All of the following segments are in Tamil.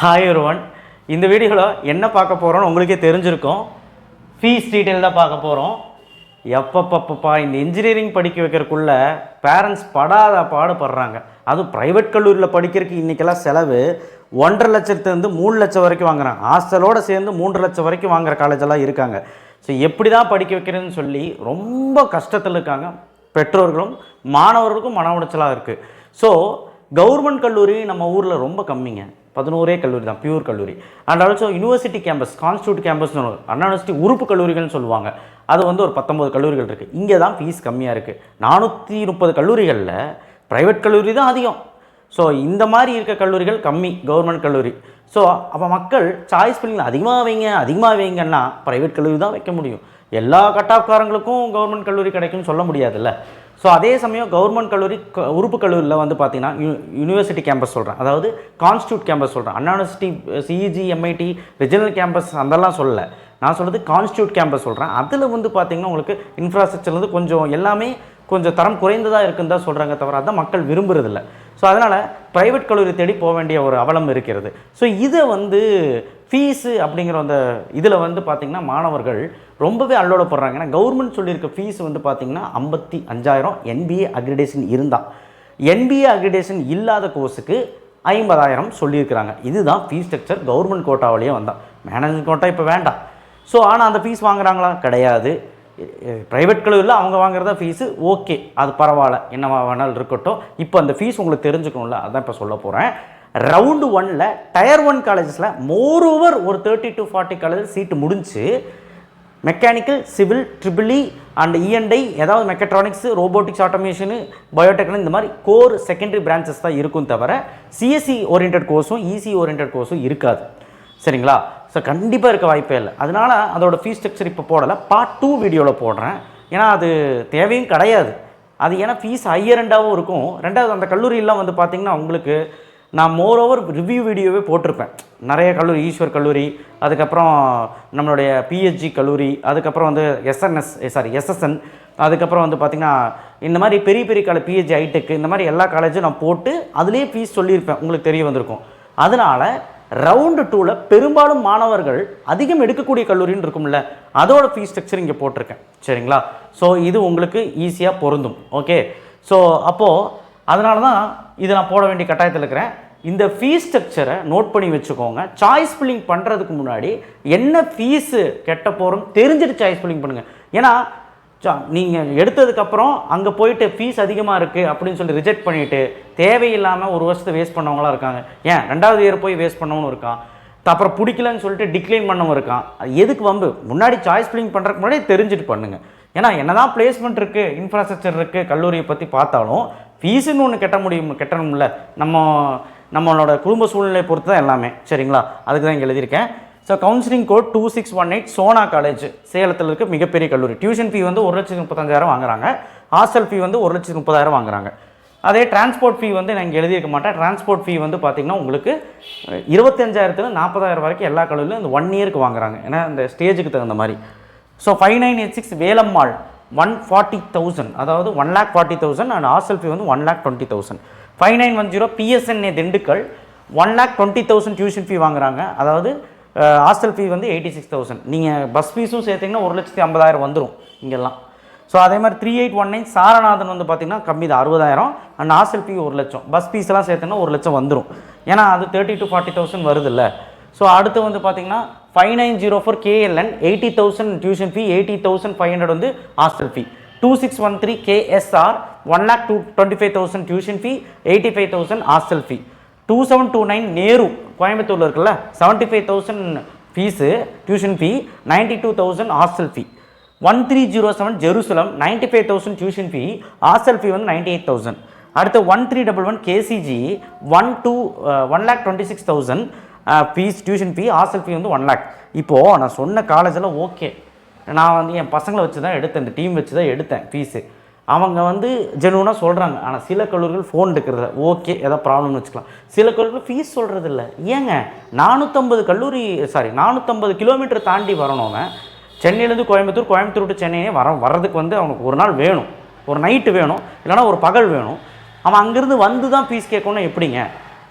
ஹாய் ஒருவன் இந்த வீடியோவில் என்ன பார்க்க போகிறோம்னு உங்களுக்கே தெரிஞ்சிருக்கும். ஃபீஸ் டீட்டெயில் தான் பார்க்க போகிறோம் எப்பப்பப்பப்பா இந்த இன்ஜினியரிங் படிக்க வைக்கிறதுக்குள்ள பேரண்ட்ஸ் படாத பாடுபடுறாங்க. அதுவும் ப்ரைவேட் கல்லூரியில் படிக்கிறதுக்கு இன்றைக்கெல்லாம் செலவு. ஒன்றரை லட்சத்துலேருந்து மூணு லட்சம் வரைக்கும் வாங்குறாங்க. ஹாஸ்டலோடு சேர்ந்து மூன்று லட்சம் வரைக்கும் வாங்குற காலேஜெல்லாம் இருக்காங்க. ஸோ எப்படி தான் படிக்க வைக்கிறதுன்னு சொல்லி ரொம்ப கஷ்டத்தில் இருக்காங்க. பெற்றோர்களும் மாணவர்களுக்கும் மன உளைச்சலாக இருக்குது ஸோ கவர்மெண்ட் கல்லூரி நம்ம ஊரில் ரொம்ப கம்மிங்க. பதினோரே கல்லூரி தான் பியூர் கல்லூரி. And also university campus constituent கேம்பஸ்னு ஒன்று அண்ணா யூனிவர்சிட்டி உறுப்பு கல்லூரிகள்னு சொல்லுவாங்க. அது வந்து ஒரு பத்தொம்பது கல்லூரிகள் இருக்குது இங்கே தான் ஃபீஸ் கம்மியாக இருக்குது நானூற்றி முப்பது கல்லூரிகளில் ப்ரைவேட் கல்லூரி தான் அதிகம். ஸோ இந்த மாதிரி இருக்க கல்லூரிகள் கம்மி கவர்மெண்ட் கல்லூரி. ஸோ அப்போ மக்கள் சாய்ஸ் பில்லிங் அதிகமாக வைங்க அதிகமாக வைங்கன்னா ப்ரைவேட் கல்லூரி தான் வைக்க முடியும். எல்லா கட் கவர்மெண்ட் கல்லூரி கிடைக்கும்னு சொல்ல முடியாதுல்ல. ஸோ அதே சமயம் கவர்மெண்ட் கல்லூரி க- உறுப்பு கல்லூரியில் வந்து பார்த்தீங்கன்னா யூ யூனிவர்சிட்டி கேம்பஸ் சொல்கிறேன் அதாவது கான்ஸ்டியூட் கேம்பஸ் சொல்கிறேன் Anna university CEG MIT regional campus அதெல்லாம் சொல்லலை. நான் சொல்கிறது கான்ஸ்டியூட் கேம்பஸ் சொல்கிறேன் அதில் வந்து பார்த்தீங்கன்னா உங்களுக்கு இன்ஃப்ராஸ்ட்ரக்சர் வந்து கொஞ்சம் எல்லாமே கொஞ்சம் தரம் குறைந்ததாக இருக்குன்னு தான் சொல்கிறாங்க தவிர அதான் மக்கள் விரும்புறதில்ல. ஸோ அதனால் ப்ரைவேட் கல்லூரி தேடி போக வேண்டிய ஒரு அவலம் இருக்கிறது. ஸோ இதை வந்து ஃபீஸு அப்படிங்கிற அந்த இதில் வந்து பார்த்திங்கன்னா மாணவர்கள் ரொம்பவே அல்லோடப்படுறாங்க ஏன்னா கவர்மெண்ட் சொல்லியிருக்க ஃபீஸ் வந்து பார்த்திங்கன்னா ஐம்பத்தி அஞ்சாயிரம் என்பிஏ அக்ரிடேஷன் இருந்தால் என்பிஏ அக்ரிடேஷன் இல்லாத கோர்ஸுக்கு ஐம்பதாயிரம் சொல்லியிருக்கிறாங்க. இதுதான் ஃபீஸ் ஸ்ட்ரக்சர் கவர்மெண்ட் கோட்டாவிலேயே வந்தால் மேனேஜ்மெண்ட் கோட்டா இப்போ வேண்டாம். ஸோ ஆனால் அந்த ஃபீஸ் வாங்குறாங்களா? கிடையாது. ப்ரைவேட் கல்லூரியில் அவங்க வாங்குறதா ஃபீஸு ஓகே. அது பரவாயில்ல. என்னவா வேணாலும் இருக்கட்டும். இப்போ அந்த ஃபீஸ் உங்களுக்கு தெரிஞ்சுக்கணும்ல. அதான் இப்போ சொல்ல போகிறேன் ரவுண்டு ஒனில் டயர் ஒன் காலேஜஸில் மோரோவர் ஒரு thirty to forty college seat முடிஞ்சு mechanical civil triple E and இஎன்டை ஏதாவது மெக்கட்ரானிக்ஸ் ரோபோட்டிக்ஸ் ஆட்டோமேஷனு பயோடெக்னு இந்த மாதிரி கோர் செகண்டரி பிரான்ச்சஸ் தான் இருக்கும் தவிர சிஎஸ்சி ஓரியன்ட் கோர்ஸும் இசி ஓரியன்ட் கோர்ஸும் இருக்காது. சரிங்களா? ஸோ கண்டிப்பாக இருக்க வாய்ப்பே இல்லை. அதனால் அதோட ஃபீஸ் ஸ்ட்ரக்சர் இப்போ போடலை. பார்ட் டூ வீடியோவில் போடுறேன். ஏன்னா அது தேவையும் கிடையாது. அது ஏன்னா ஃபீஸ் ஹையரண்டாகவும் இருக்கும். ரெண்டாவது அந்த கல்லூரியெல்லாம் வந்து பார்த்திங்கன்னா உங்களுக்கு நான் மோர் ஓவர் ரிவ்யூ வீடியோவே போட்டிருப்பேன். நிறைய கல்லூரி ஈஸ்வர் கல்லூரி அதுக்கப்புறம் நம்மளுடைய பிஹெச்ஜி கல்லூரி அதுக்கப்புறம் வந்து எஸ்என்எஸ் சாரி எஸ்எஸ்என் அதுக்கப்புறம் வந்து பார்த்திங்கன்னா இந்த மாதிரி பெரிய பெரிய காலேஜ் பிஹெச்ஜி ஐடெக் இந்த மாதிரி எல்லா காலேஜும் நான் போட்டு அதுலேயே ஃபீஸ் சொல்லியிருப்பேன். உங்களுக்கு தெரிய வந்திருக்கும். அதனால் ரவுண்டு டூவில் பெரும்பாலும் மாணவர்கள் அதிகம் எடுக்கக்கூடிய கல்லூரின்னு இருக்கும்ல அதோட ஃபீஸ் ஸ்ட்ரக்சர் இங்கே போட்டிருக்கேன். சரிங்களா? ஸோ இது உங்களுக்கு ஈஸியாக பொருந்தும். ஓகே ஸோ அப்போது அதனால தான் இதை நான் போட வேண்டிய கட்டாயத்தில் இருக்கிறேன். இந்த ஃபீஸ் ஸ்ட்ரக்சரை நோட் பண்ணி வச்சுக்கோங்க. சாய்ஸ் ஃபில்லிங் பண்ணுறதுக்கு முன்னாடி என்ன ஃபீஸு கெட்ட போகிறோம் தெரிஞ்சுட்டு சாய்ஸ் ஃபில்லிங் பண்ணுங்கள் ஏன்னா நீங்கள் எடுத்ததுக்கப்புறம் அங்கே போயிட்டு ஃபீஸ் அதிகமாக இருக்குது அப்படின்னு சொல்லி ரிஜெக்ட் பண்ணிவிட்டு தேவையில்லாமல் ஒரு வருஷத்தை வேஸ்ட் பண்ணவங்களாம் இருக்காங்க. ஏன்? ரெண்டாவது இயர் போய் வேஸ்ட் பண்ணவனும் இருக்கான். அப்புறம் பிடிக்கலன்னு சொல்லிட்டு டிக்ளைன் பண்ணவன் இருக்கான். அது எதுக்கு வம்பு? முன்னாடி சாய்ஸ் ஃபில்லிங் பண்ணுறதுக்கு முன்னாடி தெரிஞ்சுட்டு பண்ணுங்கள் ஏன்னா என்னதான் பிளேஸ்மெண்ட் இருக்குது இன்ஃப்ராஸ்ட்ரக்சர் இருக்குது கல்லூரியை பற்றி பார்த்தாலும் ஃபீஸுன்னு ஒன்று கெட்ட முடியும் கெட்டணும்ல. நம்ம நம்மளோட குடும்ப சூழ்நிலையை பொறுத்து தான் எல்லாமே. சரிங்களா? அதுக்கு தான் இங்கே எழுதியிருக்கேன். So counselling code two six one eight Sona college சேலத்தில் இருக்க மிகப்பெரிய கல்லூரி. டியூஷன் ஃபீ வந்து ஒரு லட்சத்து முப்பத்தஞ்சாயிரம் வாங்குறாங்க. ஹாஸ்டல் ஃபீ வந்து ஒரு லட்சத்து முப்பதாயிரம் வாங்குறாங்க. அதே டிரான்ஸ்போர்ட் ஃபீ வந்து நான் இங்கே எழுதியிருக்க மாட்டேன். டிரான்ஸ்போர்ட் ஃபீ வந்து பார்த்திங்கன்னா உங்களுக்கு இருபத்தஞ்சாயிரத்துல நாற்பதாயிரம் வரைக்கும் எல்லா கல்லூரிலும் இந்த ஒன் இயருக்கு வாங்குறாங்க. ஏன்னா இந்த ஸ்டேஜுக்கு தகுந்த மாதிரி. So five nine eight six Velammal one forty thousand அதாவது one lakh forty thousand and hostel fee வந்து one lakh twenty thousand five nine one zero PSNA Dindigul one lakh twenty thousand tuition fee வாங்குறாங்க. அதாவது ஹாஸ்டல் ஃபீ வந்து எயிட்டி சிக்ஸ் தௌசண்ட் நீங்கள் பஸ் ஃபீஸும் சேர்த்திங்கன்னா ஒரு லட்சத்தி ஐம்பதாயிரம் வந்துடும் இங்கெல்லாம். ஸோ அதே மாதிரி three eight one nine Saranathan வந்து பார்த்திங்கன்னா கம்மி தான் அறுபதாயிரம். அண்ட் ஹாஸ்டல் ஃபீ ஒரு லட்சம். பஸ் ஃபீஸ்லாம் எல்லாம் ஒரு லட்சம் வந்துடும் ஏன்னா அது தேர்ட்டி டு ஃபார்ட்டி தௌசண்ட் வருதுல்ல. ஸோ அடுத்து வந்து பார்த்தீங்கன்னா five nine zero four KLN eighty thousand tuition fee eighty thousand five hundred வந்து hostel fee two six one three KSR one lakh two twenty five thousand tuition fee eighty five thousand hostel fee two seven two nine Nehru கோயம்புத்தூரில் இருக்குல்ல seventy five thousand fees tuition fee ninety two thousand hostel fee one three zero seven Jerusalem ninety five thousand tuition fee hostel fee வந்து நைன்ட்டி எயிட் தௌசண்ட் அடுத்து one three double one KCG one two one lakh twenty six thousand fees tuition fee hostel fee வந்து ஒன் லேக் இப்போது நான் சொன்ன காலேஜில் ஓகே நான் வந்து என் பசங்களை வச்சு தான் எடுத்தேன் இந்த டீம் வச்சு தான் எடுத்தேன் ஃபீஸு அவங்க வந்து ஜெனுவனாக சொல்கிறாங்க ஆனால் சில கல்லூரிகள் ஃபோன் எடுக்கிறத ஓகே ஏதோ ப்ராப்ளம்னு வச்சுக்கலாம். சில கல்லூரிகள் ஃபீஸ் சொல்கிறதில்ல ஏங்க? நானூற்றம்பது கல்லூரி சாரி நானூற்றம்பது கிலோமீட்டர் தாண்டி வரணும் அவன் சென்னையிலேருந்து கோயம்புத்தூர் கோயம்புத்தூர் டு சென்னையே வர வர்றதுக்கு வந்து அவனுக்கு ஒரு நாள் வேணும். ஒரு நைட்டு வேணும். இல்லைன்னா ஒரு பகல் வேணும். அவன் அங்கேருந்து வந்து தான் ஃபீஸ் கேட்கணும் எப்படிங்க?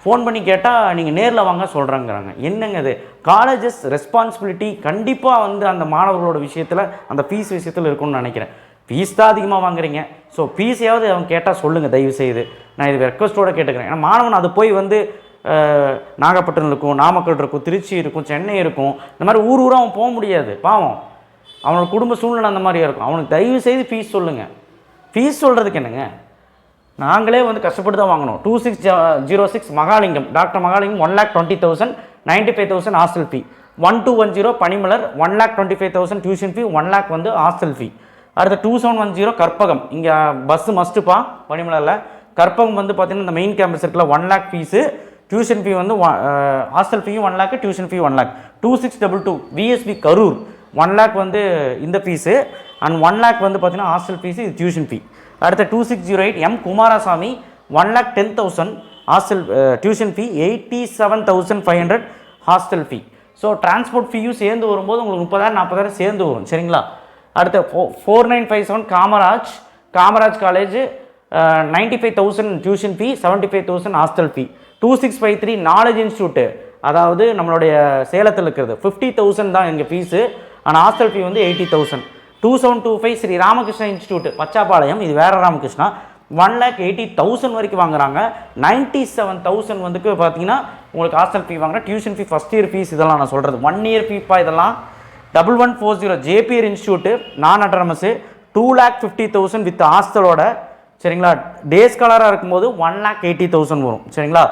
ஃபோன் பண்ணி கேட்டால் நீங்கள் நேரில் வாங்க சொல்கிறேங்கிறாங்க என்னங்க அது காலேஜஸ் ரெஸ்பான்சிபிலிட்டி கண்டிப்பாக வந்து அந்த மாணவர்களோட விஷயத்தில் அந்த ஃபீஸ் விஷயத்தில் இருக்கும்னு நினைக்கிறேன். ஃபீஸ் தான் அதிகமாக வாங்குறீங்க. ஸோ ஃபீஸையாவது அவங்க கேட்டால் சொல்லுங்கள் தயவு செய்து நான் இது ரெக்வஸ்ட்டோடு கேட்டுக்கிறேன். ஏன்னா மாணவன் அது போய் வந்து நாகப்பட்டினம் இருக்கும் நாமக்கல் இருக்கும் திருச்சி இருக்கும் சென்னை இருக்கும். இந்த மாதிரி ஊர் ஊராக அவன் போக முடியாது. பாவம். அவனோட குடும்ப சூழ்நிலை அந்த மாதிரியா இருக்கும். அவனுக்கு தயவு செய்து ஃபீஸ் சொல்லுங்கள் ஃபீஸ் சொல்கிறதுக்கு என்னங்க? நாங்களே வந்து கஷ்டப்பட்டு தான் வாங்கணும். Two six zero six Mahalingam. Doctor Mahalingam one lakh twenty thousand ninety five thousand hostel fee one two one zero Panimalar one lakh twenty five thousand tuition fee one lakh வந்து ஹாஸ்டல் ஃபீ அடுத்து two seven one zero Karpagam. இங்கே பஸ்ஸு மஸ்ட்டுப்பா பனிமலரில் கற்பகம் வந்து பார்த்தீங்கன்னா இந்த மெயின் கேம்பஸ் இருக்குல்ல one lakh fees tuition fee வந்து hostel ஃபீயும் one lakh tuition fee one lakh two six double two VSP Karur one lakh வந்து இந்த ஃபீஸு அண்ட் ஒன் லேக் வந்து பார்த்தீங்கன்னா ஹாஸ்டல் ஃபீஸு இது டியூஷன் ஃபீ அடுத்த two six zero eight M Kumarasamy one lakh ten thousand hostel tuition fee eighty seven thousand five hundred hostel fee so transport ஃபீயும் சேர்ந்து வரும்போது உங்களுக்கு முப்பதாயிரம் நாற்பதாயிரம் சேர்ந்து வரும். சரிங்களா? அடுத்து four four nine five seven Kamaraj Kamaraj college ninety five thousand tuition fee seventy five thousand hostel fee two six five three knowledge institute அதாவது நம்மளுடைய சேலத்தில் இருக்கிறது. ஃபிஃப்டி தௌசண்ட் தான் எங்கள் ஃபீஸு ஆனால் ஹாஸ்டல் ஃபீ வந்து eighty thousand two seven two five Shri Ramakrishna institute Pachapalayam இது வேற Ramakrishna. One lakh eighty thousand வரைக்கும் வாங்குறாங்க. நைன்ட்டி செவன் தௌசண்ட் வந்துக்கு பார்த்தீங்கன்னா உங்களுக்கு ஹாஸ்டல் ஃபீ வாங்குறேன் tuition fee first year fees இதெல்லாம் நான் சொல்கிறது ஒன் இயர் ஃபீப்பா இதெல்லாம் double one four zero JPR institute நான் அட்ரமஸு two lakh fifty thousand with ஹாஸ்டலோட சரிங்களா? டேஸ் கலராக இருக்கும்போது ஒன் லேக் எயிட்டி தௌசண்ட் வரும் சரிங்களா?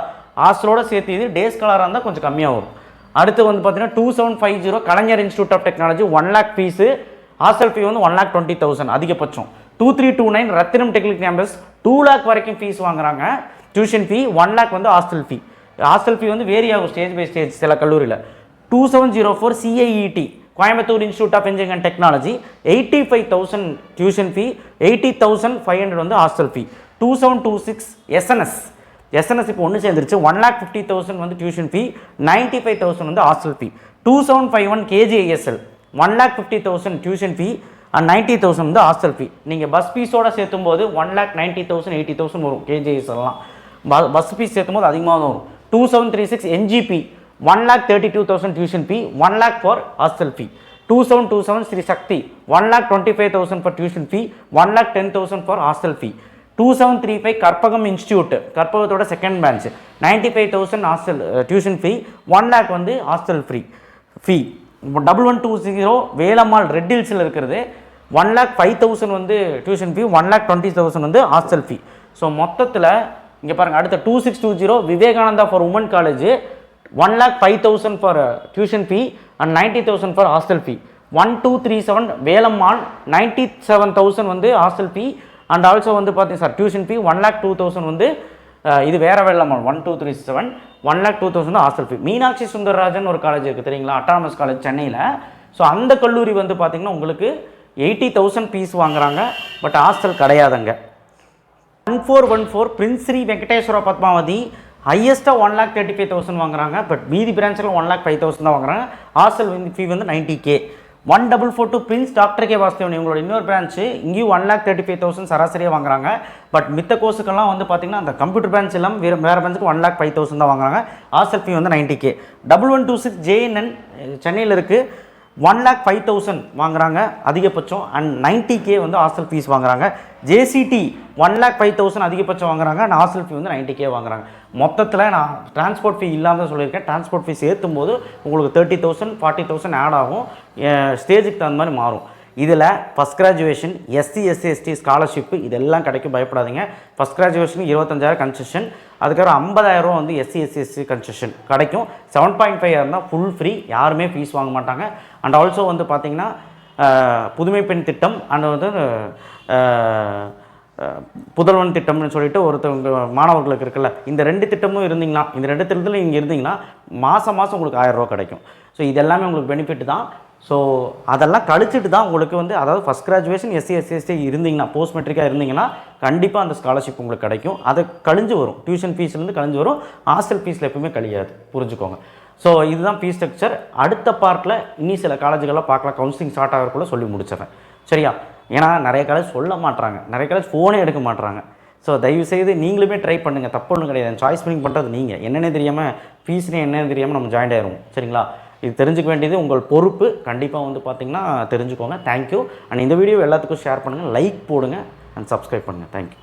ஹாஸ்டலோட சேர்த்து இது டேஸ் கலராக இருந்தால் கொஞ்சம் கம்மியாக வரும். அடுத்து வந்து பார்த்தீங்கன்னா two seven five zero Kalaignar institute of technology one lakh fees hostel fee வந்து ஒன் லேக் டுவெண்ட்டி தௌசண்ட் அதிகபட்சம். Two three two nine Rathinam technic campus two lakh வரைக்கும் ஃபீஸ் வாங்குறாங்க. டியூஷன் ஃபீ ஒன் லேக் வந்து ஹாஸ்டல் ஃபீ ஹாஸ்டல் ஃபீ வந்து வேரி ஆகும் ஸ்டேஜ் பை ஸ்டேஜ் சில கல்லூரியில். Two seven zero four CIET Coimbatore institute of engineering and technology eighty five thousand tuition fee eighty thousand five hundred வந்து hostel fee two seven two six SNS SNS இப்போ ஒன்று சேர்ந்துருச்சு. ஒன் லேக் ஃபிஃப்டி தௌசண்ட் வந்து tuition fee ninety five thousand வந்து hostel fee two seven five one KGISL one lakh fifty thousand tuition fee and ninety thousand வந்து ஹாஸ்டல் ஃபீ நீங்கள் பஸ் ஃபீஸோட சேர்த்தும் போது one lakh ninety thousand eighty thousand வரும் கேஜிஎஸ்எல்லாம் பஸ் ஃபீஸ் சேர்த்தும் போது அதிகமாக தான் வரும். Two seven three six NGP one lakh thirty two thousand tuition fee one lakh for hostel fee two seven two seven Shri Sakthi one lakh twenty five thousand for tuition fee one lakh ten thousand for hostel fee two seven three five Karpagam institute கற்பகத்தோட second branch ninety five thousand hostel tuition fee one lakh வந்து hostel free fee double one two zero Velammal red ஹில்ஸில் இருக்கிறது. ஒன் லேக் ஃபைவ் தௌசண்ட் வந்து tuition fee one lakh twenty thousand வந்து ஹாஸ்டல் ஃபீ ஸோ மொத்தத்தில் இங்கே பாருங்கள் அடுத்த two six two zero Vivekananda for women college one lakh five thousand for tuition fee and ninety thousand for hostel fee one two three seven Velammal ninety seven thousand வந்து ஹாஸ்டல் ஃபீ அண்ட் ஆல்சோ வந்து பார்த்தீங்க sir tuition fee one lakh two thousand வந்து இது வேற Velammal one two three seven one lakh two thousand hostel fee Meenakshi Sundararajan ஒரு காலேஜ் இருக்குது தெரியுங்களா? அட்டானமஸ் காலேஜ் சென்னையில். ஸோ அந்த கல்லூரி வந்து பார்த்தீங்கன்னா உங்களுக்கு எயிட்டி தௌசண்ட் ஃபீஸ் வாங்குறாங்க பட் ஹாஸ்டல் கிடையாதுங்க. One four one four பிரின்ஸ்ரீ Venkateswara Padmavathi ஹையஸ்ட்டாக one lakh thirty five thousand வாங்குறாங்க. பட் மீதி பிரான்ச்சில் ஒன் லேக் ஃபைவ் தௌசண்ட் தான் வாங்குறாங்க. ஹாஸ்டல் வந்து ஃபீ வந்து ninety K one double four two Prince doctor K Vasudevan இவங்களோட இன்னொரு பிரான்ச்சு இங்கேயும் one lakh thirty five thousand சராசரியாக வாங்குறாங்க. பட் மித்த கோர்ஸுக்கெல்லாம் வந்து பார்த்தீங்கன்னா அந்த கம்ப்யூட்டர் பிரான்ச் எல்லாம் வேறு வேறு பிரான்ச்சுக்கு ஒன் லேக் ஃபைவ் தௌசண்ட் தான் வாங்குறாங்க. ஹாஸ்டல் ஃபீ வந்து ninety K double one two six JNN சென்னையில் இருக்குது ஒன் லேக் ஃபைவ் தௌசண்ட் வாங்குறாங்க அதிகபட்சம். அண்ட் நைன்ட்டி கே வந்து ஹாஸ்டல் ஃபீஸ் வாங்குறாங்க. JCT one lakh five thousand அதிகபட்சம் வாங்குறாங்க. அண்ட் ஹாஸ்டல் ஃபீ வந்து நைன்ட்டி கே வாங்குறாங்க. மொத்தத்தில் நான் டிரான்ஸ்போர்ட் ஃபீ இல்லாமல் சொல்லியிருக்கேன். டிரான்ஸ்போர்ட் ஃபீ சேர்த்தும் போது உங்களுக்கு thirty thousand forty thousand add ஆகும். ஸ்டேஜுக்கு தகுந்த மாதிரி மாறும். இதில் first graduation SC SC ST scholarship இதெல்லாம் கிடைக்கும். பயப்படாதீங்க. ஃபஸ்ட் கிராஜுவேஷனுக்கு இருபத்தஞ்சாயிரம் கன்செஷன் அதுக்கப்புறம் ஐம்பதாயிரம் ரூபா வந்து எஸ்சி எஸ்சி எஸ்சி கன்செஷன் கிடைக்கும். செவன் பாயிண்ட் ஃபைவ் இருந்தால் ஃபுல் ஃப்ரீ யாருமே ஃபீஸ் வாங்க மாட்டாங்க. அண்ட் ஆல்சோ வந்து பார்த்திங்கன்னா புதுமை பெண் திட்டம் அண்ட் வந்து புதல்வன் திட்டம்னு சொல்லிட்டு ஒருத்தவங்க மாணவர்களுக்கு இருக்குல்ல இந்த ரெண்டு திட்டமும் இருந்தீங்கன்னா இந்த ரெண்டு திட்டத்தில் நீங்கள் இருந்தீங்கன்னா மாதம் மாதம் உங்களுக்கு ஆயிரம் ரூபா கிடைக்கும். ஸோ இது எல்லாமே உங்களுக்கு பெனிஃபிட் தான். ஸோ அதெல்லாம் கழிச்சிட்டு தான் உங்களுக்கு வந்து அதாவது first graduation SC SC ST இருந்தீங்கன்னா போஸ்ட் மெட்ரிக்காக இருந்தீங்கன்னா கண்டிப்பாக அந்த ஸ்காலர்ஷிப் உங்களுக்கு கிடைக்கும். அது கழிஞ்சு வரும். டியூஷன் ஃபீஸ்லேருந்து கழிஞ்சு வரும். ஹாஸ்டல் ஃபீஸில் எப்பவுமே கழியாது. புரிஞ்சுக்கோங்க. ஸோ இதுதான் ஃபீஸ் ஸ்ட்ரக்சர் அடுத்த பார்ட்டில் இன்னி சில காலேஜுகள்லாம் பார்க்கலாம். கவுன்சிலிங் ஸ்டார்ட் ஆகிறக்குள்ள சொல்லி முடிச்சிடறேன். சரியா? ஏன்னா நிறைய காலேஜ் சொல்ல மாட்டாங்க நிறைய காலேஜ் ஃபோனே எடுக்க மாட்றாங்க. ஸோ தயவுசெய்து நீங்களுமே ட்ரை பண்ணுங்கள் தப்பு ஒன்றும் கிடையாது. சாய்ஸ் பண்ணி பண்ணுறது நீங்கள் என்னென்ன தெரியாமல் ஃபீஸ்னே என்னென்னு தெரியாமல் நம்ம ஜாயின் ஆயிடுவோம் சரிங்களா? இது தெரிஞ்சுக்க வேண்டியது உங்கள் பொறுப்பு. கண்டிப்பாக வந்து பார்த்தீங்கன்னா தெரிஞ்சுக்கோங்க. தேங்க்யூ அண்ட் இந்த வீடியோ எல்லாத்துக்கும் ஷேர் பண்ணுங்கள் லைக் போடுங்க அண்ட் சப்ஸ்கிரைப் பண்ணுங்கள் தேங்க்யூ